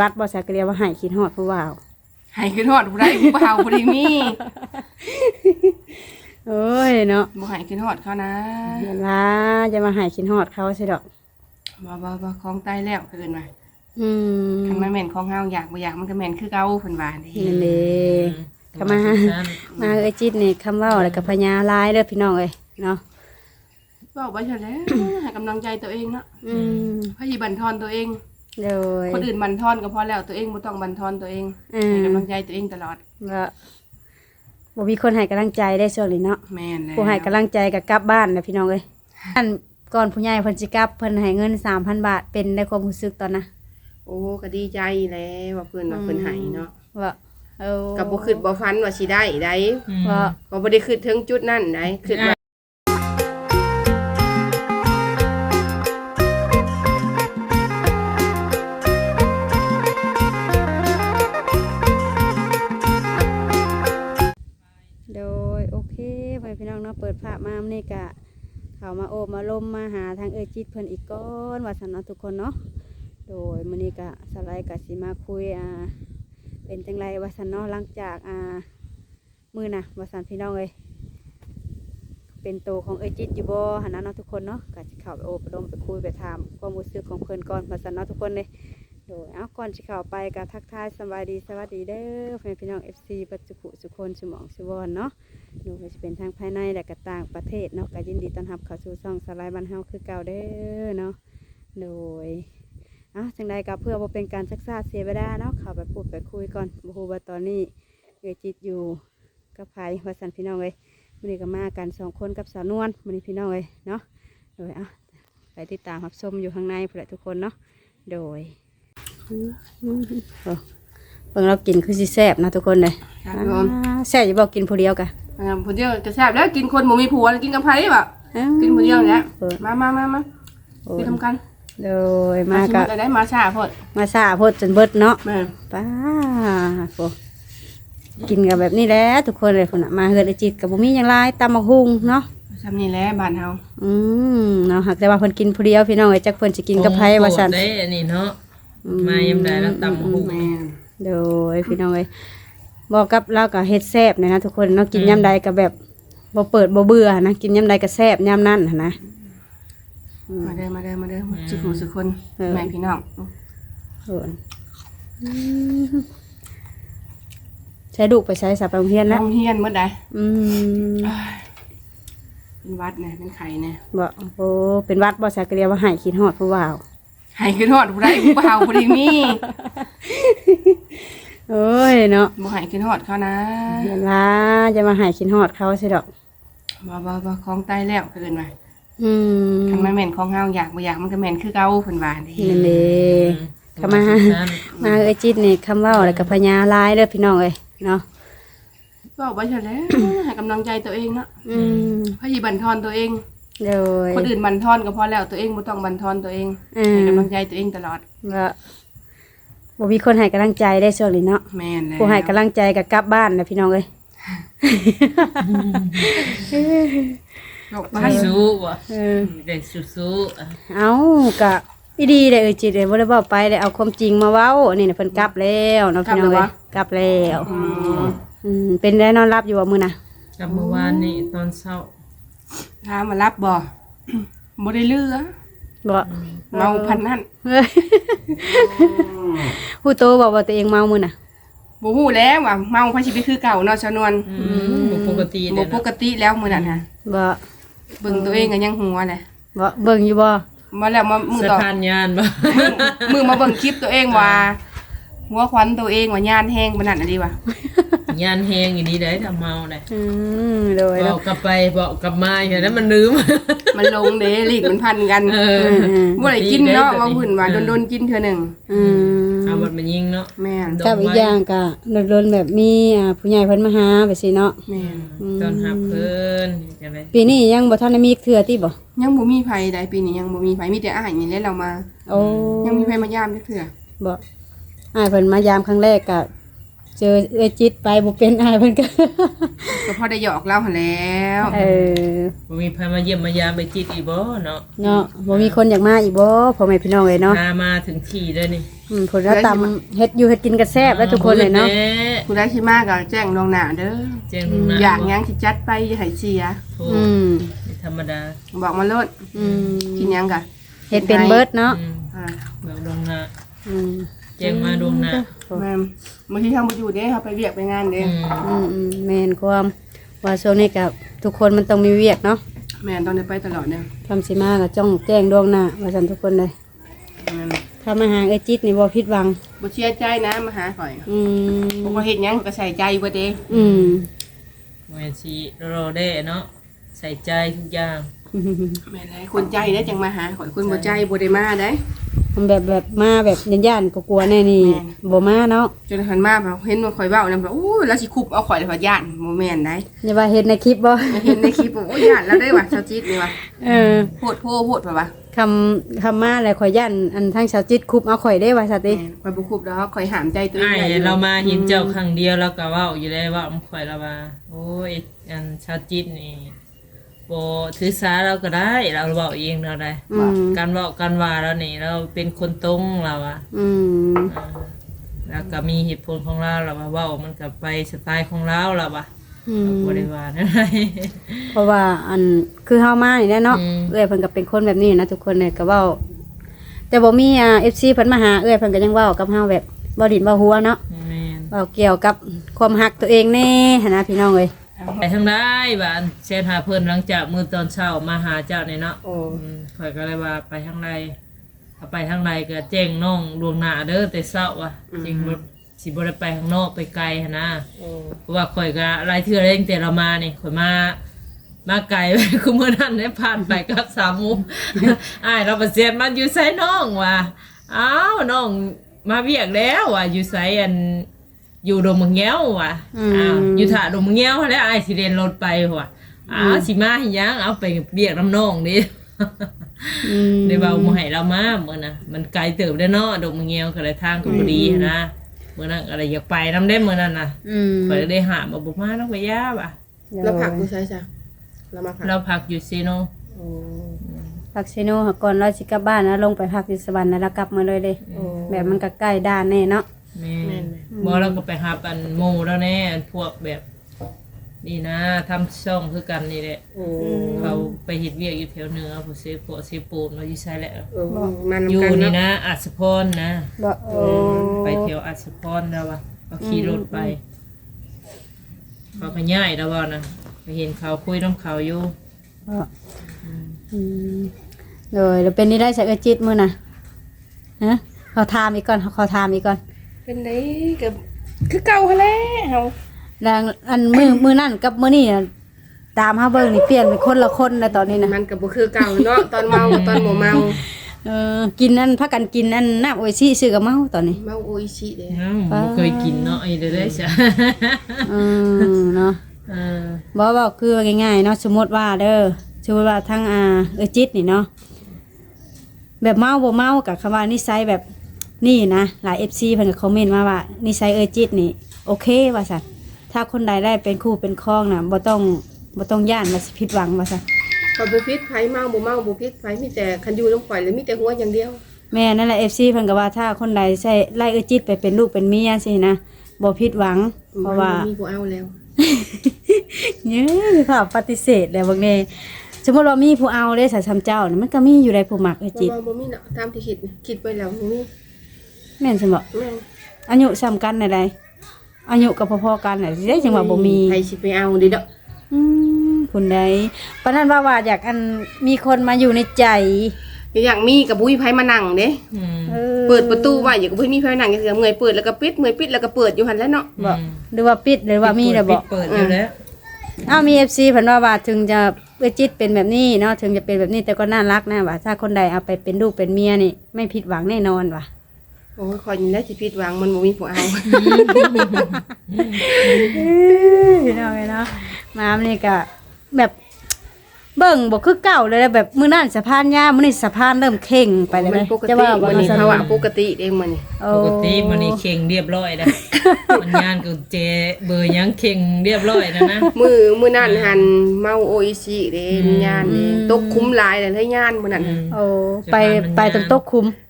วัดบ่สักเรียกว่าให้คิดฮอดผู้ว่าวให้ขึ้นฮอดผู้ใดผู้บ่าวผู้ใดมีโอ้ยเนาะบ่ให้ขึ้นฮอดเขานะเห็นว่าจะมาให้คิดฮอดเขาสิดอก บ่บ่บ่ของตายแล้วเกินว่าอืมคันมันแม่นของเฮาอยากบ่อยากมันก็แม่นคือเก่าเพิ่นว่านี่นั่นเด้เข้ามามาเอ้ยจิตนี่คำเว้าแล้วก็พญาลายเด้อพี่น้องเอ้ยเนาะเว้าไปเถอะแล้วให้กำลังใจตัวเองเนาะอืมพยาบันทอนตัวเอง โดยคนอื่นบันทอนก็พอแล้วตัวเองบ่ต้องบันทอนตัวเองอืมให้กำลังใจตัวเองตลอดว่าบ่มีคนให้กำลังใจได้ช่วงนี้เนาะแม่นแล้วผู้ให้กำลังใจก็กลับบ้านนะพี่น้องเอ้ยอันก่อนผู้ใหญ่เพิ่นสิกลับเพิ่นให้เงิน 3,000 บาทเป็นได้ความรู้สึกตอนนะโอ้ก็ดีใจแล้วว่าเพิ่นว่าเพิ่นให้เนาะว่าเออก็บ่คิดบ่ฝันว่าสิได้ได้ว่า ก็บ่ได้คิดถึงจุดนั้นได้คิดว่า กะเขามาโอบมาลมมาหาทางเอจิตเพิ่นอีกก้อนว่าสนาทุกคนเนาะโดยมื้อนี้กะสไลด์กะสิมาคุยอ่าเป็นจังไรว่าสนาหลังจากอ่ามือนะว่าสันพี่น้องเอ้ยเป็นโตของเอจิตอยู่บ่หันนะเนาะทุกคนเนาะกะสิเข้าไปโอบไปลมไปคุยไปถามความรู้สึกของเพิ่นก่อนว่าสนาทุกคนเลย โดยเอาก่อนสิเข้าไปก็ทักทายสบายดีสวัสดีเด้อแฟนพี่น้อง FC ปัจจุบุสุคนสมองสุวรรณเนาะโดยจะเป็นทางภายในและก็ต่างประเทศเนาะก็ยินดีต้อนรับเข้าสู่ช่องสไลด์บ้านเฮาคือเก่าเด้อเนาะโดยเอาจังใดก็เพื่อบ่เป็นการซักซาเสียเวลาเนาะเข้าไปพูดไปคุยก่อนบ่ฮู้ว่าตอนนี้เอจิตอยู่กับไผว่าซั่นพี่น้องเอ้ยมื้อนี้ก็มากันสองคนกับสาวนวลมื้อนี้พี่น้องเอ้ยเนาะโดยเอาไปติดตามรับชมอยู่ข้างในพุ่นแหละทุกคนเนาะโดย เออเบิ่งเรากินคือสิแซ่บนะทุกคนเลยครับผม อ่าแซ่บอย่าบอกกินผู้เดียวกะอ่าผู้เดียวจะแซ่บแล้วกินคนบ่มีผัวกินกับไผบ่อ้าวกินผู้เดียวเนี่ยเออมามามามาโอ้ไปยทำกันโดยมาชิกะจะได้มาช้าโพดมาซาโพดจนเบิดเนาะ แม่ป้าโฟกินกับแบบนี้แหละทุกคนเลยคนน่ะมาเฮือนไอจิตกับบุมีอย่างไรตำมักฮุงเนาะซ้ำนี่แหละบ้านเฮาอืมเนาะหากแต่ว่าเพิ่นกินผู้เดียวพี่น้องไอ้จักเพิ่นสิกินกับไผว่าซั่นได้อันนี้เนาะอื มายามใดแล้วตำหุงแม่นโดยพี่น้องเอ้ยบอกกับเราก็เฮ็ดแซ่บเนี่ยนะทุกคนเนาะกินยามใดก็แบบบ่เปิดบ่เบื่อนะกินยามใดก็แซ่บยามนั้นหั้นนะ มาเด้อมาเด้อมาเด้อสุขุสุคนเออ แม่พี่น้องเอิ้นอืมใช้ดุไปใช้สับไปโรงเรียนโรแล้วงเรียนเมื่อใดอืมเป็นวัดเนี่ยเป็นไข่เนี่ยบ่โอ้เป็นวัดบ่สักเรียกว่าให้คิดฮอดผู้ว่าว ให้ขึ้นฮอดผู้ใดผู้บ่าวผู้ใดมีโอ้ยเนาะบ่ให้ขึ้นฮอดเขานะเห็นว่าจะมาให้คิดฮอดเขาสิดอกบ่บ่บ่ของตายแล้วเกินว่าอืมคันมันแม่นของเฮาอยากบ่อยากมันก็แม่นคือเก่าเพิ่นว่านี่นั่นเด้เข้ามามาเอ้ยจิตนี่คำเว้าแล้วก็พญาลายเด้อพี่น้องเอ้ยเนาะเว้าไปเถอะแล้วให้กำลังใจตัวเองเนาะอืมพยาบันทอนตัวเอง โดยคนอื่นบันทอนก็พอแล้วตัวเองบ่ต้องบันทอนตัวเองอืมให้กำลังใจตัวเองตลอดว่าบ่มีคนให้กำลังใจได้ช่วงนี้เนาะแม่นแล้วผู้ให้กำลังใจก็กลับบ้านนะพี่น้องเอ้ยบอกไปไปสู้บ่เออได้สู้ๆอะเอากะอีดีเลยเอ้ยจิตเลยบ่ได้เว้าไปเลยเอาความจริงมาเว้า นี่น่ะเพิ่นกลับแล้วเนาะพี่น้องเอ้ยกลับแล้วอืมอืมเป็นได้นอนรับอยู่บ่มื้อน่ะกับเมื่อวานนี้ตอนเช้า ถามมารับบ่บ่ได้เลือบ่เมาพันนั่นเฮ้ยผู้โตบอกว่าตัวเองเมามื้อน่ะบ่ฮู้แล้วว่าเมาพาสิไปคือเก่าเนาะชะนวนอืมบ่ปกติบ่เด้อปเนาะกติแล้วมื้อนั้นฮะบ่เบิ่งตัวเองก็ยังหัวแหละบ่เบิ่งอยู่บ่มาแล้วมามือสะต่อพานยานบ่มือมือมาเบิ่งคลิปตัวเองว่าหัวควันตัวเองว่าย่านแห้งปานนั้นอะดีว่ะ ยานแฮงอยู่นี่ได้ถ้าเมาได้อืมโดยบแล้อวกกลับไปบอกกลับมาอย่างนั้นมันลืม มันลงเด้ลีกมันพันกันเออ บ่ได้กินเนาะดีเด้อว่าหุ่นว่าโดนๆกินเทื่อหนึงอืมเอาบัดมายิงเนาะแม่นดกับอีกอย่างก็โดนๆแบบมีอ่าผู้ใหญ่เพิ่นมาหาไปสิเนาะ แม่นตอนหับเพิ่นจังได๋ปีนี้ยังบ่ทันได้มีเทื่อติบ่ยังบ่มีไผใดปีนี้ยังบ่มีไผมีแต่อ้ายนี่แหละเรามา โอ้ยังมีไผมายามจักเทื่อบ่อ้ายเพิ่นมายามครั้งแรกก็ เจอเอยจิตไปบ่เป็นอ้ายเพิ่นก็ ก็พอได้หยอกเล่าหั่นแล้วเออ บ่มีใครมาเยี่ยมมายามไปจิตอีบ่เนาะเนาะบ่มีคนอยากมาอีกบ่พ่อแม่พี่น้องเอ้ยเนาะพามาถึงที่ได้นี่อืมผลแล้วตำเฮ็ดอยู่เฮ็ดกินกันแซ่บแล้วทุกคนเลยเนาะแหผู้ได้สิมาก็แจ้งล่วงหน้าเด้อแจ้งลูกนะอยากหยังสิจัดไปอย่าให้เสียโทษอืมไม่ธรรมดาบอกมาโลดอืมกินหยังกะเฮ็ดเป็นเบิดเนาะอืมอ่าแบบดวงหน้าอืมแจ้งมาดวงหน้า แม่นบางทีทำบ่อยู่เด้เฮาไปเวียกไปงานเด้อืมอืมอืมแม่นความว่าช่วงนี้กับทุกคนมันต้องมีเวียกเนาะแม่นต้องได้ไปตลอดเนี่ยทำสิมาก็จ้องแจ้งดวงหน้าว่าซั่นทุกคนเลยแม่นถ้ามาหาไอ้จิตนี่บ่ผิดหวัง บ่เชื่อใจนะมาหาข่อยอืมบ่ว่าเฮ็ดหยังก็ใส่ใจบ่เด้อืมแม่ชีรอได้เนาะใส่ใจทุกอย่างแม่นเลยคนใจเด้จังมาหาข่อยคนบ่ใจบ่ได้มาเด้ มันแบบแบบมาแบบย่านๆกลัวๆแน่นี่แม่น บ่มาเนาะจนหันมาแบบเห็นว่าข่อยเว้านำแบบโอ้แล้วสิคุบเอาข่อยเลยว่าย่านบ่แม่นได้อย่าว่าเฮ็ดในคลิปบ่เห็นในคลิปว่าโอ้ยย่านแล้วได้ว่ะชาวจิตนี่ว่ะเออโพดโพโพดป่ะวะคำคำมาแล้วข่อยย่านอันทั้งชาวจิตคุบเอาข่อยได้ว่าซะติ ข่อยบ่คุบดอกข่อยหามใจตัวเองไอ้ไว้อยู่เรามาเห็นเจ้าครั้งเดียวแล้วก็เว่าอยู่ได้ว่ามันข่อยละว่าโอ้ยอันชาวจิตนี่ บ่ถือสาเราก็ได้ เราเว้าเองเราได้ อืม การเว้าการว่าเรานี่เราเป็นคนตรงเราอะอืมอ่าแล้วก็มีเหตุผลของเราเราว่าเว้ามันก็ไปสไตล์ของเราเราว่าอืมบ่ได้ว่าอะไร เพราะว่าอันคือเฮามานี่แหละเนาะอืม เอ้อยเพิ่นก็เป็นคนแบบนี้นะทุกคนเนี่ยก็เว้า แต่บ่มีอ่า FC เพิ่นมาหาเอ้อยเพิ่นก็ยังเว้ากับเฮาแบบบ่ดินบ่หัวเนาะ แม่นเว้าเกี่ยวกับความฮักตัวเองแน่หันนะพี่น้องเอ้ย ไปทางได้บ้านเช็ดหาเพิ่นหลังจากมื้อตอนเช้ามาหาเจ้านี่เนาะโอ้อืมข่อยก็เลยว่าไปทางใดเอาไปทางใดก็แจ้งน้องลวงหน้าเด้อแต่เช้าว่ะจริงบ่สิบ่ได้ไปข้างนอกไปไกลหันนะเพราะว่าข่อยก็หลายเทื่อแล้วตั้งแต่เรามานี่ข่อยมา มาไกลไปคือเมื่อนั้นได้ผ่านไปกับสามหมุมอ้ายเราประเสียนมันอยู่ไสน้องว่ะอ้าวน้องมาเวียกแล้วว่ะอยู่ไสอัน อยู่ดงมึงแง้วว่ะอ้าวอยู่ถ่าดงมึงแง้วแล้วอ้ายสิเรียนรถไปว่ะอ้าวสิมาให้หยังเอาไปเรียกน้ำน้องดิอืมได้เบามาให้เรามาเมื่อนะมันไกลเติบได้อเนาะดงมึงแง้วก็เลยทางก็บ่ดีนะเมื่อนั้นอะไรอยากไปนำได้เมื่อนั้นน่ะอืมข่อยก็ได้หามาบ่มาต้องไปย่าว่ะแล้วผักกูใช้จ้ะแล้วมาผักเราพักอยู่ซีโนโอ้พักซิโนหาก่อนเราสิกลับบ้านนะลงไปพักที่สวรรค์นะแล้วกลับมาเลยเด้โอ้แบบมันก็ใกล้ด้านแน่เนาะ แม่แม่น บ่เราก็ไปหาปันโมแล้วแน่อันพวกแบบ นี่นะทำช่องคือกันนี่แหละ โอ้เขาไปเฮ็ดเวียกอยู่แถวเหนือผู้ซื้อพวกซื้อปูนเราอยู่ใช่แหละโอ้มันอยู่กันนี่เนาะนะอัศพรนะ บ่โอ้ไปแถวอัศพรแล้วว่ะเขาขี่รถไป เขาก็ย่ายแล้วว่านะไปเห็นเขาคุยน้ำเขาอยู่บ่อืมโดยแล้วเป็นนี่ได้สักจิตมื้อน่ะฮะเขาถามอีกก่อนเขาถามอีกก่อน เป็นไดกับคือเก่าหั่นแหละเฮาแล้วอันมือมือนั่นกับมือนี่น่ะตามเฮาเบิ่งนี่เปลี่ยนเป็นคนละคนแล้วตอนนี้นะมันก็บ่คือเก่าเนาะตอนเมาตอนบ่เมาเออกินนั่นพักกันกินนั่นน้ำโออิชิซื้อกับเมาตอนนี้ เมาโออิชิเด้อ้าวบ่เคยกินเนาะไอ้เด้อได้จ้ะอืมเนาะเออบอกบอกคือว่าง่ายๆเนาะสมมติว่าเด้อสมมติว่าทั้งอ่าเออจิตนี่เนาะแบบเมาบ่เมากับคำว่านิสัยแบบ นี่นะหลายเอฟซีเพิ่นก็คอมเมนต์มาว่านิสัยเออจิตนี่โอเคว่าซั่นถ้าคนใดได้เป็นคู่เป็นครองน่ะบ่ต้องบ่ต้องย่านว่าสิผิดหวังว่าซั่นข่อยบ่พิษไผเมาบ่เมาบ่พิษไผมีแต่คันอยู่น้ำข่อยแล้วมีแต่หัวอย่างเดียว แม่นั่นแหละ FC เพิ่นก็ว่าถ้าคนใดใช่ไล่เออจิตไปเป็นลูกเป็นเมียสินะบ่ผิดหวัง เพราะว่ามีผู้เอาแล้วเนี่ยมีภาพปฏิเสธแล้วบางเน่สมมติว่ามีผู้เอาได้สายทำเจ้านี่มันก็มีอยู่ในผู้หมักไอบ่จิตว่าบ่มีเนาะตามที่คิดนะคิดไว้แล้วบ่มี แม่นสมบแม่นอายุซ้ำกันใดๆอายุกับพอๆกันน่ะสิได้จังว่าบ่มีใครสิไปเอาดิเด้ออืมคุณใดปานนั้นว่าว่าอยากอันมีคนมาอยู่ในใจอย่างมีกับบุ้ยไผมานั่งเด้อืมออเปิดประตูไว้อย่ากับบุ้ยมีไผมานั่งอย่างเดียวเมื่อยเปิดแล้วก็ปิดเมื่อยปิดแล้วก็เปิดอยู่หั่นแหล้วเนาะ บ่หรือว่าปิดหรือว่ามีแล้วบ่ เปิดอยู่แล้วอ้าวมี FC เพิ่นว่าว่าถึงจะเออจิตเป็นแบบนี้เนาะถึงจะเป็นแบบนี้แต่ก็น่ารักนะว่าถ้าคนใดเอาไปเป็นลูกเป็นเมียนี่ไม่ผิดหวังแน่นอนว่ะ โอ้ยคอยนี่แหล้วสิผิดหวังมันบ่มีผู้เอา พี่น้องเนาะมามนี่ก็แบบเบิ่งบ่คือเก่าเลยนะแบบมื้อนั้นสะพานยามื้อนี้สะพานเริ่มเข่งไปเลยมันนะปกจะติว่าบ่มันนี่ซั่นภาวะปกติเองมันนี่โอ้ปกติมันนี่เข่งเรียบร้อยนะมันงานกับเจเบอร์ยังเข่งเรียบร้อยนะนะ มือมือนั่นหันเมาโออิชิเด้ยานเด้ตกคุ้มหลายเลยเลยยานมื้อนั้นน่ะโอ้ไปไปตรงโต๊ะคุมโอ้มัน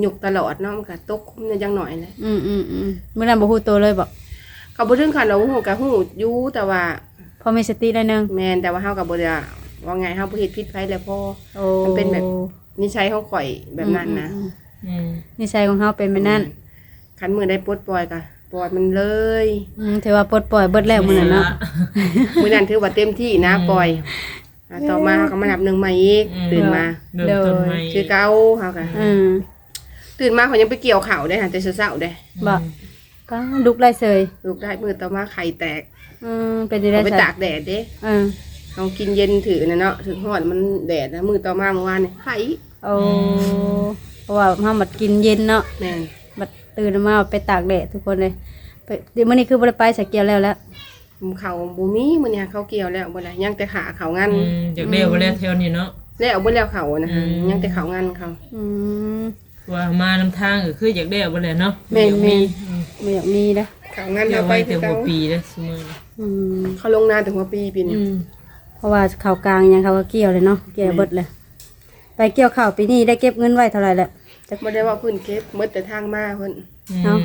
หยุกตลอดเนาะมันก็ตกคุ้มเนี่ยจังหน่อยเลยอืมอืมอืมมื้อนั้นบ่ฮู้ตัวเลยบ่ก็บ่ถึงขั้นเราฮู้ก็ฮู้อยู่แต่ว่าพอมีสติได้นึงแม่นแต่ว่าเฮาก็บ่ได้ว่าไงเฮาบ่เฮ็ดผิดไผแล้วพอโอ้มันเป็นแบบนิสัยของข่อยแบบนั้นนะอืมอืมนิสัยของเฮาเป็นแบบนั้นคันมือได้ปลดปล่อยก็ปล่อยมันเลย อืมถือว่าปลดปล่อยเบิดแล้วมื้อนั้นเนาะมื้อนั้นถือว่าเต็มที่นะปล่อยอ่าต่อมาเฮาก็มานับหนึ่งใหม่อีกอืมตื่นมา เริ่มต้นใหม่คือเก่าเฮาก็อืม ตื่นมาเขายังไปเกี่ยวข้าวได้หาแต่เช้าๆได้บ่ก็ลุกไล่เสยลูกได้มือต่อมาไข่แตกอืมเป็นจังได๋เอาไปซะตากแดดเด้อืมเขากินเย็นถือนะเนาะถึงฮอดมันแดดนะมือต่อมาเมื่อวานนี่ไข่โอ้เพราะว่าเฮามัดกินเย็นเนาะแม่นบัดตื่นมาไปตากแดดทุกคนเลยไปเดี๋ยวมื้อนี้คือบ่ได้ไปสักเกียวแล้วแหล้วเขาบ่มีมื้อนี้เขาเกี่ยวแล้วบ่ได้ยังแต่ขาเขางันอืมจากเดียวไปแล้วเท่านี้เนาะ แล้วบ่แล้วเขานะฮะอืม ยังแต่เขางันเขาอืม ว่ามานํทางก็คือจากเดียวไปแล้วเนาะแม่นๆมีไม่อยากมีนะเขางันเดียเราวไปไว้คืแต่อหัเก่าวปีเด้อซุมื้อนี้อืมเขาลงนานถึงหัวปีปีนี้อืมเพราะว่าข้าวกลางยังเขาก็เกี่ยวเลยเนาะเกี่ยวเบิดเลย ไปเกี่ยวข้าวปีนี้ได้เก็บเงินไว้เท่าไหร่แล้วจักบ่ได้ว่าเพิ่นเก็บหมดแต่ทางมาเพิ่นเนาะ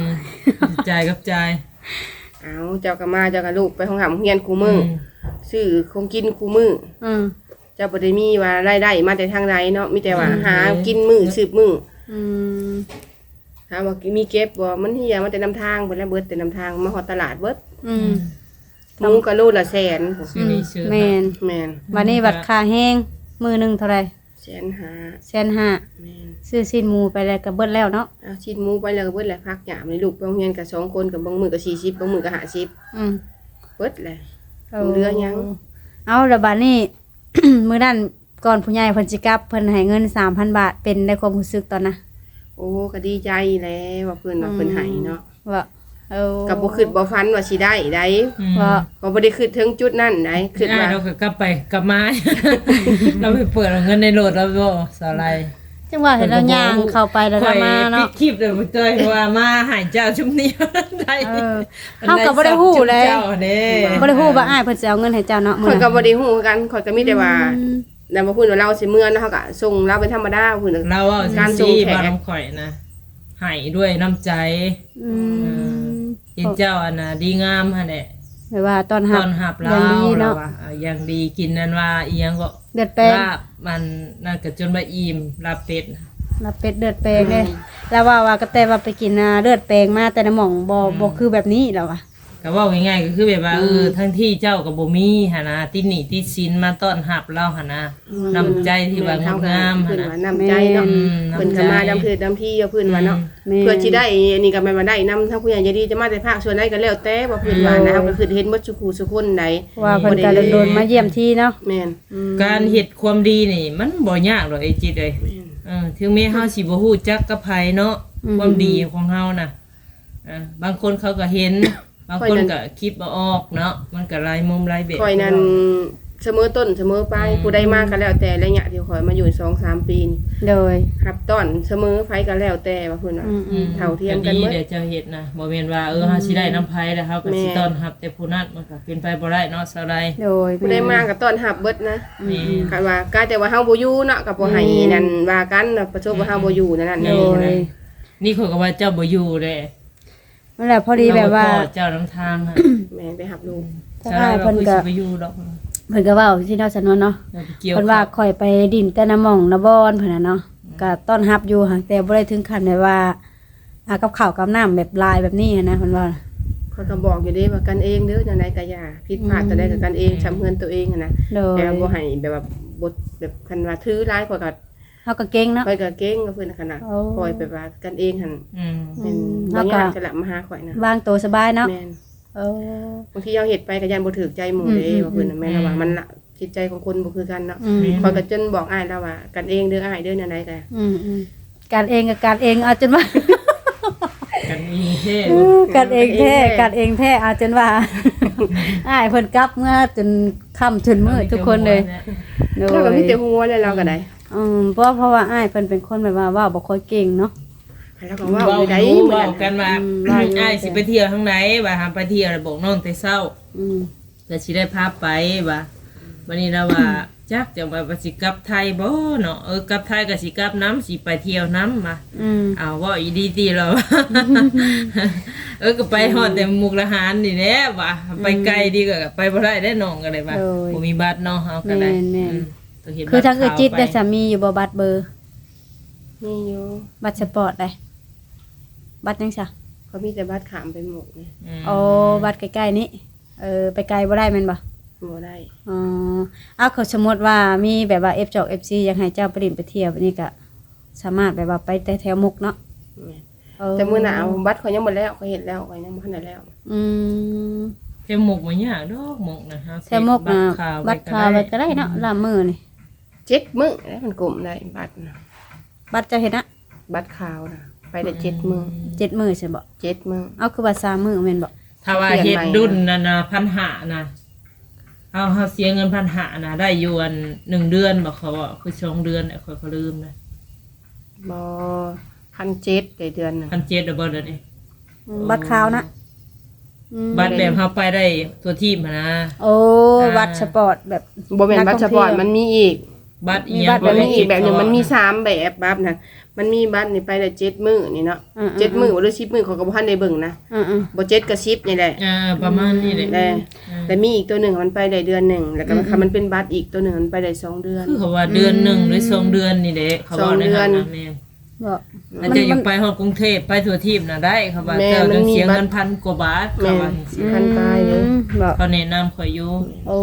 จ่ายกับจ่ายเอาเจ้าก็มาเจ้าก็ลูกไปห้องหำเฮียนคูมืออซื้อคงกินคูมืออืมเจ้าบ่ได้มีว่ารายได้มาแต่ทางใดเนาะมีแต่ว่าหากินมือสืบมือ อืมถามว่ามีเก็บบ่มันเฮียมาแต่นำทางเพิ่นแล้วเบิดแต่นำทางมาฮอดตลาดเบิดอืมหมูก็โลละแสนซื้อนี่ซื้อแมนแม่นวันนี้บัตรค่าแห้งมือหนึ่งเท่าไหร่แสนหาแสนห้าแม่นซื้อสิ้นหมูไปแล้วก็เบิดแล้วเนาะเอาชิ้นหมูไปแล้วก็เบิดแหละพักหยามนี่ลูกไปโรงเรียนกับสองคนกับบางมือก็40บางมือก็50อืมเบิดแหละเรือยัง เอาแล้วบัดนี้ มื้อนั้น ก่อนผู้ใหญ่เพิ่นสิกลับเพิ่นให้เงิน 3,000 บาทเป็นในความรู้สึกตอนนะโอ้ก็ดีใจแล้วว่าเพิ่นว่าเพิ่นให้เนาะว่าเออก็บ่คิดบ่ฝันว่าสิได้ได้ว่าก็บ่ได้คิดถึงจุดนั้นได้คิดได้ว่าเราก็กลับไปกลับมา เราไปเปิดเอาเงินในรถแล้วบ่สาไรจังว่าเห็นเราย่างเข้าไปแล้วเรามาเนาะปิดคลิปเลยบ่เจยว่ามาหายเจ้าชุมนี้ได้เออเฮาก็บ่ได้ฮู้เลยเจ้าเด้บ่ได้ฮู้ว่าอ้ายเพิ่นสิเอาเงินให้เจ้าเนาะมื้ข่อยอก็นั้นบ่ได้ฮู้คือกันข่อยก็มีแต่ว่า อืม แล้วมาพูดว่าเราสิเมื่อเนาะเฮาก็ส่งเราเป็นธรรมดาพูดเราเอาการส่ซีงแขก บาน้ำข่อยนะใหายด้วยน้ำใจอืมเห็นเจ้าอันน่ะดีงามฮะเนี่ยแบบว่าตอนตหับอนหับเราอย่างดีเราเนาะว่าเอาอย่างดีกินนั่นว่าอีหยังก็เดือดแปลงลาบมันนั่นก็จนมาอิ่มลาบเป็ดรับเป็ดเดือดแปลงเลยแล้วว่าว่าก็แต่ว่าไปกินอ่าเลือดแปลงมาแต่น้ำหม่องบ่บ่คือแบบนี้แล้วอะ ก็เว่าง่ายๆก็คือแบบว่าเออทั้งที่เจ้ากับบ่มีหนนะติดหนี้ติดสินมาต้อนหับเราหนนะน้ำใจที่ว่างดงามเพิ่หั่นนนะว่าน้ำใจเนาะอืมเพิ่นก็มาดำเพื่อดำพี่เอาเพิ่นว่าเนาะ แม่เพื่อสิได้อันนี้ก็แม่นว่าได้นำทั้งผู้ใหญ่ใจดีจะมาแต่ภาคส่วนใดก็แล้วแต่ว่าเพิ่นว่านะเฮาก็คือเห็นบ่สุขสุคนใดเพราะว่าเพิ่นก็โดนๆมาเยี่ยมที่เนาะแม่นอืมการเฮ็ดความดีนี่ มันบ่ยากหรอกไอ้จิตเอ้ยแม่นเออถึงแม้เฮาสิบ่ฮู้จักกับไผเนาะความดีของเฮาน่ะอ่าบางคนเขาก็เห็น บางคนก็คิดบ่ออกเนาะมันก็หลายมุมหลายแบบข่อยนั้นเสมอต้นเสมอปลายผู้ใดมาก็แล้วแต่ระยะที่ข่อยมาอยู่2 3ปีนี่โดยรับต้อนเสมอไผก็แล้วแต่ว่าเพิ่นว่าอืมอืมเท่าเทียมกันหมดดีเดี๋ยวเจ้าเฮ็ดนะบ่แม่นว่าเออเฮาสิได้น้ำไผแล้วเฮาก็สิแม่ ต้อนรับแต่ผู้นั้นมันก็เป็นไปบ่ได้เนาะสาวใดโดยผู้ใดมาก็ต้อนรับเบิดนะแม่คันว่าก็แต่ว่าเฮาบ่อยู่เนาะก็บ่ให้นั่นว่ากันเนาะประสบว่าเฮาบ่อยู่นั่นนั่นโดนี่ยนี่เขาก็ว่าเจ้าบ่อยู่เด้ นั่นแหละพอดีแบบว่า เรบ่พอเจ้าน้ำทางค่ะแม่ไปหับลูกถ้าสาวใดอ้ายว่าเพิ่นคือก็สิบ่อยู่ดอกเพิ่นก็เว้าที่เนาะสนวนเนาะเราไปเกี่ยวเพิ่นว่าข่อยไปดินแต่น้ำหม่องน้ำบอนเพิ่นน่ะเนาะก็ต้อนรับอยู่ห่างแต่บ่ได้ถึงขั้นแบบว่าอากับข้าวกับน้ำแบบลายแบบนี้นะเพิ่นว่าเขาก็บอกอยู่เด้ว่ากันเองเด้อจังไดก็อย่าผิดพลาดตัวใดก็กันเองชำเฮือนตัวเองอะนะโดย แต่ว่าบ่ให้แบบว่าบทแบบคันว่าถือร้ายกว่าก็ เฮาก็เก่งเนาะ ข่อยก็เก่งกับเพิ่นขนาดโอ้ ปล่อยไปว่ากันเองหั่นอืมเป็นอืมบ่แล้วก็ยากจะละมาหาข่อยนะวางตัวสบายเนาะแม่นเออบางทีเราเฮ็ดไปก็ยันบ่ถูกใจหมู่เด้อืม ว่าเพิ่นน่ะแม่นแล้วว่ามันละจิตใจของคนบ่คือกันเนาะอืมข่อยก็จนบอกอ้ายแล้วว่า กันเองเด้ออ้ายเด้อแนวใดก็อืมอืมการเองกับการเองเอาจนว่า กันเองเท่เออกัดเองแท้กัดเองแท้เอาจนว่า อ้ายเพิ่นกลับเมื่อจนค่ำจนมืดทุกคนเลยโดเราก็ยมีแต่หัวเลยเราก็ได้ อืมเพราะเพราะว่าอ้ายเพิ่นเป็นคนแบบว่าเว้าบ่ค่อยเก่งเนาะ แล้วก็เว้าว่าอยู่ได้อยู่เหมือเว้านกันว่าอืมว่าอยู่อ้ายสิไปเที่ยวทางไหนว่าหาไปเที่ยวแล้วบอกน้องแต่เช้า อืมก็สิได้พาไปว่าวันนี้เราว่า จักจะว่าว่าสิกลับไทยบ่เนาะเออกลับไทยก็สิกลับน้ำสิไปเที่ยวน้ำมาอืมเอาว่าอีดีตีเรา เออก็ไปฮอดแต่มุกละหารนี่แหละว่ะไปไกลดีกว่าไปบ่ได้ได้น้องก็เลยว่าบ่มีบัตรเนาะเอาก็ได้อืม ต้องเห็นคือทางเอบัตรจิตขาวได้ไปสามีอยู่บ่บัตรเบอร์มีอยู่บัตรสปอร์ตได้บัตรจังซะเขามีแต่บัตรขามไปหมดเนี่ยมโอ้บัตรใกล้ๆนี้เออไปไกลบ่ได้แม่นบ่ บ่ได้อ๋อเอาเขาสมมติว่ามีแบบว่า F จอก FC อยากให้เจ้าไปดินไปเที่ยวนี่ก็สามารถแบบว่าไปแต่แถวมุกเนาะแม่นเออแต่มื้อหนาวบัตรเขายังบ่แล้วเขาเห็นแล้วเขายังบ่ทันได้แล้ว อืมเทมหมกบ่ยากดอกหมกนะฮะแถวมุกนะขาวบัตรขาวไว้ก็ได้เนาะลามมือนี่ เจ็ดมื้อแล้วมันกลมได้บัตรน่ะบัตรเจะเห็นนะบัตรขาวน่ะไปได้เจ็ดมื้อเจ็ดมือใช่บ่เจ็ดมื้อเอาคือบัตรสามมือแม่นบ่ถ้าว่าเฮ็ดดุนน่ะนะพันหานะเอาเฮาเสียเงินพันหานะได้อยู่อันหนึ่งเดือนบอกเขาว่าคือสองเดือนน่ะเขาก็ลืมนะบ่พันเจ็ดได้เดือนหนึงพันเจ็ดดับเบิลเลยดิอืมบัตรขาวนะอืมบัตรแบบเฮาไปได้ตัวทีมหั้นนะโอ้อ่าบัตรสปอร์ตแบบบ่แม่นบัตรเฉพาะมันมีอีก บัตรอีมีหยังบัตรมันมีอีกแบบหนึงเขามันมีสามแบบบัตรน่ะมันมีบัตรนี่ไปได้เจ็ดมื้อนี่เนาะอืมๆ เจ็ดมื้อหรือสิบมื้อเขาก็บ่ทันได้เบิ่งนะอืมบ่เจ็ดก็สิบนี่แหละอ่าประมาณนี้เลยแต่แต่มีอีกตัวหนึ่งมันไปได้เดือนหนึ่งแล้วก็มันมันเป็นบัตรอีกตัวหนึ่งมันไปได้สองเดือน คือเขาว่าเดือนหนึ่งหรือสองเดือนนี่เด้เขาบอกในสองเดือนนั้นนะแม่นๆบ่อาจจะอยากไปฮอดกรุงเทพไปทั่วทีมน่ะได้เขาว่าแม่เจ้ามัต้อนงมีเสียบัตร เงินพันกว่าบาทเขาว่าจังซี่พันปลายเลยอืมบ่เขาแนะนำข่อยอยู่โอ้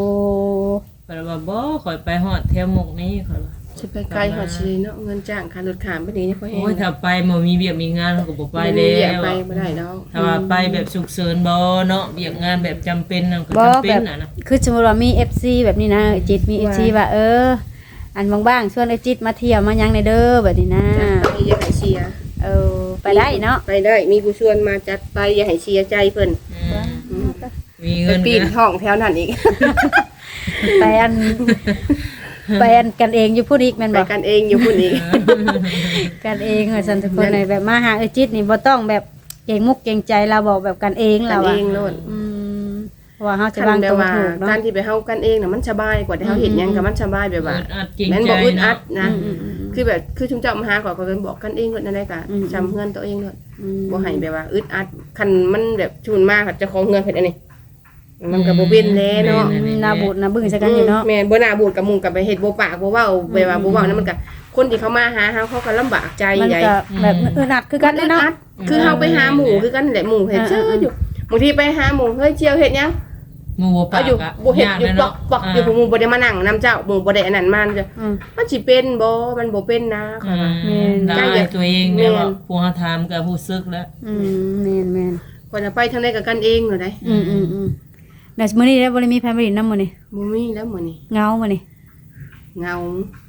ข่อยว่าบ่ข่อยไปฮอดแถวหมกนี้ข่อยว่าจะไปไกลหัวชีเนาะเงินจ้างค่ารถขามไปนี้เขาแห้งโอ้ยถ้าไปบ่มีเบียกมีงานเขาก็บ่ไปไปแล้แล้ววไปไม่ได้ดอกถ้าว่าไปแบบฉุกเฉินบ่เนาะเบียกงานแบบจำเป็นนั่นก็บ่จำเป็แบนบน่ะนะคือสมมติว่ามี FC แบบนี้นะจิตมี FC ว่าเออ อันบางๆชวนไอ้จิตมาเที่ยวมาหยังในเด้อแบบนี้นะจัดไปอย่าให้เชียร์เออไปได้เนาะไปได้มีผู้ชวนมาจัดไปอย่าให้เชียร์ใจเพิ่นอืมมีไปเงินปีนก็ท้องแถวนั้นอีก ไปอันไปอันกันเองอยู่พูดอีกแม่นไปบอกกันเองอยู่พุ่นอีก กันเองเหรอสันทุกคนเลยแบบมาหาไอ้จิตนี่บ่ต้องแบบเก่งมุกเก่งใจเราบอกแบบกันเองกัเรานเออะงโลดอืมเพราะว่าเขาจะคัวางนแบตับวว่าถูกเนาะ การที่ไปเฮากันเองน่ะมันสบายกว่าที่เฮาเห็นหยังก็มันสบายแบบว่าอึดอัดเก่งแม่นใจบ่อึดอัดเนาะนะคือแบบคือชุมเจ้ามาหาก่อนก็เป็นบอกกันเองก่อนนั่นแหละกะอืม จำเพื่อนตัวเองเลยอืมบ่ให้แบบว่าอึดอัดคันมันแบบชุนมากค่ะเจะของเงินเพิ่นอันนี้ มันก็บ่เป็นแล้เนาะอืมนาบูดนาบึ้งใส่กันอยู่เนาะแม่นบ่น่าบูดกับหมุงกับไปเฮ็ดบ่ปากบ่เว้าแบบว่าบ่เว้านั่นมันก็คนที่เขามาหาเฮาเขาก็ลำบากใจมันใหญ่ ก็แบบอึดอัดคือกันอึเลยดเนาะอัดคือเฮาไปหาหมู่คือกันแหละหมู่เฮ็ดเชื่ออยู่บางทีไปหาหมู่เฮ้ยเจียวเฮ็ดหยังหมู่บ่ปาเอากอยู่อะบ่เฮ็ดยากอยู่เลยปอเนาะกปอกอยู่หมู่บ่ได้มานั่งนํเจ้าหมู่บ่ได้อันนั้นมาจะอืม มันสิเป็นบ่มันบ่เป็นนะ อืค่ะว่ามแม่น ได้ตัวเองเนี่ยแม่น ว่าผู้หาถามกับผู้ซึกแล้ว อืมแม่นแม่นก่อนจะไปทางใดกับกันเองเลยได้อืมอืมอืม แต่มื้อนี้ได้บ่ได้มีแฟนบ่ได้นำมื้อนี้บ่มีแล้วมื้อนี้เหงามื้อนี้เหงา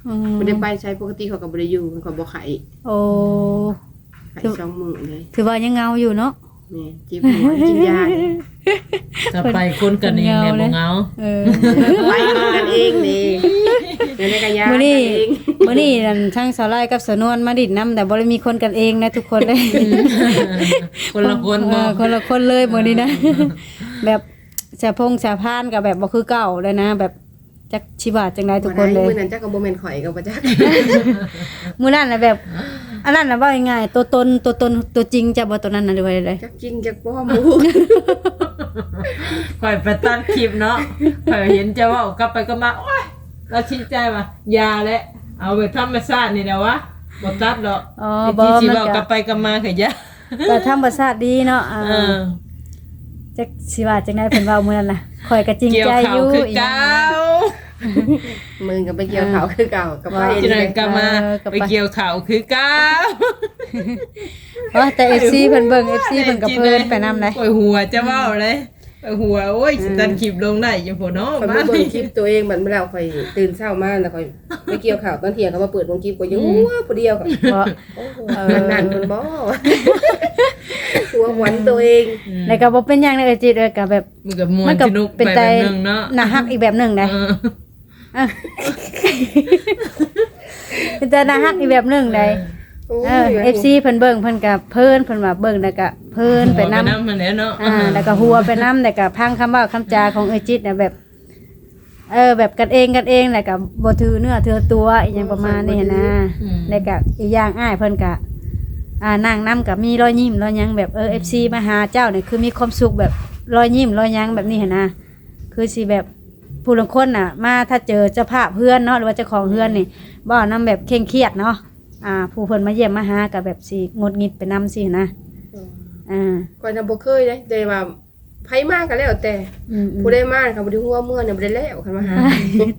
อืมบ่ได้ไปใช้ปกติเขาก็บ่ได้อยู่เขาก็บ่ไข้โอ้ ไข้สองมื้อเลยถือว่ายังเหงาอยู่เนาะ แม่เจ็บหัวกินยาอยู่จะไปคนกันเองเนี่ยบ่เหงาเออ ไปกันเองนี่เดี๋ยวได้กันยามื้อนี้กันเอง มื้อนี้นั่นทั้งสาวไล่กับสาวนวลมาดิดน้ำแต่บ่ได้มีคนกันเองนะทุกคนเลยคนละคนเอบ่อคนละคนเลยมื้อนี้นะ แบบ สะพงสะพานกับแบบบ่คือเก่าเลยนะ แบบจักชิว่าจังไดทุกคนเลย มื้อนั้นจักก็บ่แม่นข่อยก็บ่จักมื้อนั้นน่ะแบบ อันนั้นน่ะว่าง่ายๆตัวตนตัวตนตัวจริงจะบ่ตัวนั้นน่ะหรือว่าอะไรจักจริงจักปลอมบ่ข่อยไปตัดคลิปเนาะข่อยเห็นจะเว่ากลับไปก็มาโอ๊ยเราชินใจว่าอย่าแหละเอาไปธรรมชาตินี่แหละวะบ่ตัดดอกอ๋อไอ้บ่ที่สิมันเว้ากลัก็บไปกลับมาก็อย่าก็ธรรมชาติดีเนาะอ่า เออ จักสิว่าจังไดเพิ่นเว้ามื้อนั้นน่ะข่อยก็จริงเกี่ยวใจอเขายู่คืออีหยังเก่ามึงก็ไปเกี่ยวเขาคือเก่ากับไปจิหน่อยกลับมาเออกลับไป ไปเกี่ยวเขาคือเก่าอ๋อแต่ FC เพิ่นเบิ่ง FC เพิ่นก็เพิ่นไปนำได้ โอ้ยหัวจะเว้าเลยโอ้ย หัวโอ้ยสิตัดคลิปลงได้อยู่พุ่นเนาะข่อยมามาเบิ่งคลิปตัวเองบัดเมื่อแล้วข่อยตื่นเช้ามาแล้วข่อยไปเกี่ยวข่าวตอนเที่ยงเขามาเปิดวงคลิปก็ยังหัวผู้เดียวก็เพราะ โอ้โหเออมันนั่นมันบ่ หัวขวัญตัวเองแล้วก็บ่เป็นหยังเลยเอ้ยจิตเอ้ยก็แบบ มันก็ม่วมันนก็สนุกเป็นไปใจ แบบนึงเนาะน่าฮักอีกแบบหนึงนะเอออะเป็นแต่น่าฮักอีกแบบหนึงได้ โอ้ยเออ FC เพิ่นเบิ่งเพิ่นก็เพิ่นเพิ่นว่าเบิ่งแล้วก็เพิ่นไปนำน้ำมันแหล้วเนาะอ่าแล้วก็หัวไปน้ำแต่ก็พังคำเว่าคำจาของเอจิตนะแบบ เออ แบบกันเองกันเองแล้วก็บ่ถือเนื้อถือตัวอีหยังประมาณนี้หั้นนะแล้วก็อีกอย่างอ้ายเพิ่นก็อ่านั่งนํกับมีรอยยิ้มรอยหยังแบบเออ FC มาหาเจ้านี่คือมีความสุขแบบรอยยิ้มรอยหยังแบบนี้หั้นนะคือสิแบบผู้ลางคนน่ะ มาถ้าเจอเจ้าภาพเพื่อนเนาะหรือว่าเจ้าของเพื่อนนี่บ่เอานํแบบเคร่งเครียดเนาะ อ่า ผู้เพิ่นมาเยี่ยมมาหาก็แบบสิงดงิดไปนํสินะอ่าก่อนทำบ่เคยเลยแต่ว่าไผมากก็แล้วแต่อืมๆผู้ได้มากเขาบ่ได้หัวเมื่อเนี่ยบ่ได้แล้วคันมาหา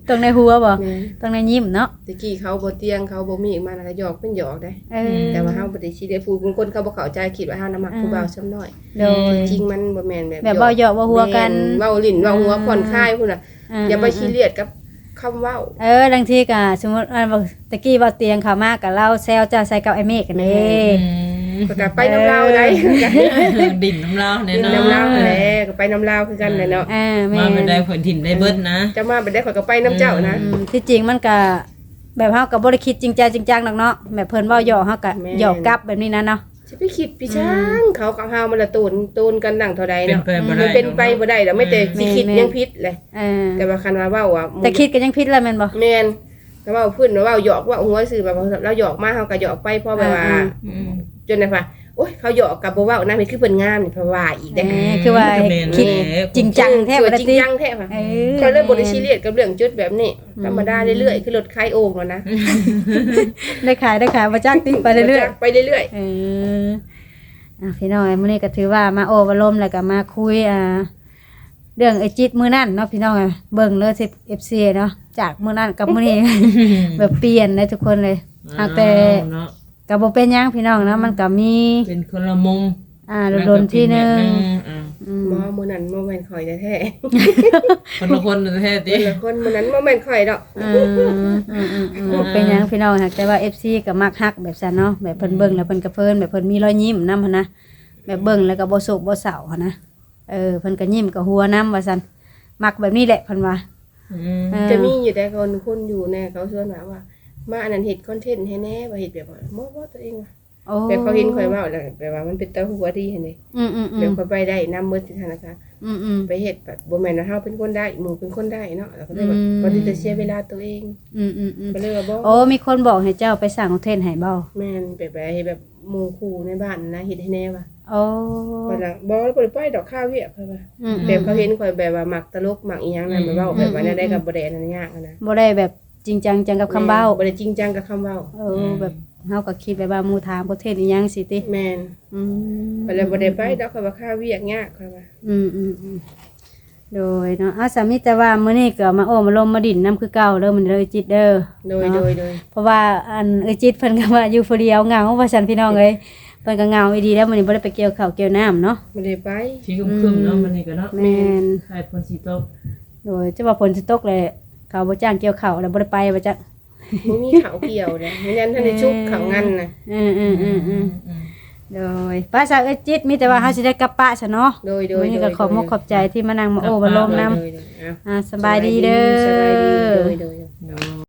ตรงในหัวบ่แม่นตรงในยิ้มเนาะตะกี้เขาบ่เตียงเขาบ่มีอีกมาแล้วก็หยอกเป็นหยอกได้ เออแต่ว่าเฮาบ่ได้สิได้ผู้บางคนเขาบ่เข้าใจคิดว่าเฮาน่ะมักผู้บ่าวซ้ำน้อย โดยจริงมันบ่แม่นแบบแบบเว้าเหยาะเว้าหัวกัน แม่เว้าลิ้นเว้าหัวผ่อนคลายพุ่นน่ะ อย่าไปซีเรียสกับ คำเว้าเออบางทีก็สมมุติว่าตะกี้เว่าเตียงเขามากกับเราแซวเจ้าใส่กับไอ้เมฆกันเด้ ก็กลับไปน้ำลาวได้ดิ่นน้ำเล่าเนี่ยดินเนาะน้ำลาวแหละก็ไปน้ำลาวคือกันเลยเนาะอ่าแม่มาเป็นได้ผลถิ่นได้เบิดนะ จะมาไปได้ขอยก็ไปน้ำเจ้านะ อืมที่จริงมันก็แบบเฮาก็บ่ได้คิดจริงใจจริงจังดอกเนาะแบบเพิ่นเว้าเหยาะเฮาก็แม่เหยาะกลับแบบนี้นะเนาะ สิไปคิดพี่ช้างเขากับเฮามันละตูนตูนกันดังเท่าใดเป็นเนาะไปบ่มัได้นเป็นไปบ่ได้แล้วไม่แต่สิคิดแม่นยังพิษเลย เออแต่ว่าคันว่าเว้าอะแต่คิดก็ยังผิดแล้วแม่นบ่ แม่นก็เว้าพื้นว่าเว้าหยอกว่าหัวซื่อแบบว่าเราหยอกมาเฮาก็หยอกไปเพราะแบบว่า อ่าอืมจนได้ว่าโอ้ยเขาหยอกกับบ่เว้านะนี่คือเพิ่นงามนี่เพราะว่าอีกเอเด้อคือว่าแม่นคิดแหละจริงจังแท้คือบ่ได้จริงติจังแท้ค่ะเออก็เลยบ่ได้ซีเรียสกับเรื่องจุดแบบนี้ธรรมดาเรื่อยๆคือรถคลายโอ่งแล้วนะได้ขายได้ขายบ่จักติไปเรื่อยๆไปเรื่อยเอออะพี่น้องมื้อนี้ก็ถือว่ามาโอวารมแล้วก็มาคุยอ่าเรื่องไอจิตมื้อนั้นเนาะพี่น้องอะเบิ่งเลยสิ FC เนาะจากมื้อนั้นกับมื้อนี้แบบเปลี่ยนเลยทุกคนเลยหากแต่เนาะ ก็บ่เป็นหยังพี่น้องเนาะมันก็มี เป็นคนละมุมอ่าโดนๆที่หนึงอ่าอืมๆบ่มื้อนั้นบ่แม่นข่อยแท้คนละคนแท้ๆติแต่ละคนมื้อนั้นบ่แม่นข่อยดอก อืมอืมอืมอืมบ่เป็นหยังพี่น้องหากแต่ว่า FC ก็มักฮักแบบซั่นเนาะแบบเพิ่นเบิ่งแล้วเพิ่นก็เพิ่นแบบเพิ่นมีรอยยิ้มนำหั่นนะแบบเบิ่งแล้วก็บ่โศกบ่เศร้าหั่นนะเออเพิ่นก็ยิ้มก็หัวนํว่าซั่นมักแบบนี้แหละเพิ่นว่า อืม เออ จะมีอยู่แต่คนคนอยู่แน่เขาชวนมาว่า มาอันนั้นเฮ็ดคอนเทนต์ให้แน่ว่าเฮ็ดแบบว่าบ่บ่ตัวเองว่ะโอ้แบบเขาเห็นข่อยเว้าแล้วแบบว่ามันเป็นตาหัวดีหั่นนี่อืมอืมอืแบบมข่อยไปได้นำมือที่ธนาคารอืมอืมไปเฮ็ดแบบบ่แม่นว่าเฮาเป็นคนได้หมู่เป็นคนได้เนาะแล้วก็เลยแบบอืมบ่ได้จะเสียเวลาตัวเองอืมอืมอืมก็เลยว่าบ่โอ้มีคนบอกให้เจ้าไปสั่งคอนเทนต์ให้เบ้าแม่นแบบว่าเฮ็ดแบบหมู่คู่ในบ้านนะเฮ็ดให้แน่ว่ะโอ้ข่อยน่ะบ่บ่ได้ไปดอกข้าวเวียกข่อยว่าอืมแบบเขาเห็นข่อยแบบว่ามักตลกมักอีหยังนั่นแบบเว้าแบบว่าแนวใดก็บ่ได้อันนั้นยากอะนะบ่ได้แบบ จริงจังจังกับคำเบ้าบ่ได้จริงจังกับคำเว้าเออแบบเฮาก็คิดไปว่าหมู่ถามคอนเทนต์อีหยังสิติแม่นอืมข่อยเลยบ่ได้ไปดอกข่อยว่าข้าวเวียกยากข่อยว่าอืมอืมอืมโดยเนาะอาสามีแต่ว่ามื้อนี้ก็มาโอ้มาลมมาดินน้ำคือเก่าเด้อมันเลยจิตเด้อโดยโดยโดยเพราะว่าอันเอยจิตเพิ่นก็ว่าอยู่ผู้เดียวเหงาว่าซั่นพี่น้องเอ้ยเพิ่นก็เหงาอีดีแล้วมื้อนี้บ่ได้ไปเกี่ยวข้าวเกี่ยวน้ำเนาะบ่ได้ไปที่คึมๆเนาะมันนี่ก็เนาะแม่นใครคนสิตกโดยจะว่าฝนสิตกเลย เขาบ่จ้างเกี่ยวข้าวแล้วบ่ได้ไปว่าจักบ่มีข้าวเกี่ยวเด้ไม่งั้นท่านได้ชุบข้าวงั้นน่ะอืมอืมอืมอืมอืมโดยป้าสาวเอยจิตมีแต่ว่าเฮาสิได้กลับปะซะเนาะโดยโดยมื้อนี้ก็ขอบมกขอบใจที่มานั่งมาโอ้กลัมาบลปะมนํโดยโดยเอาอ่าสบายดีเด้อ สบายดีโดยโดย โด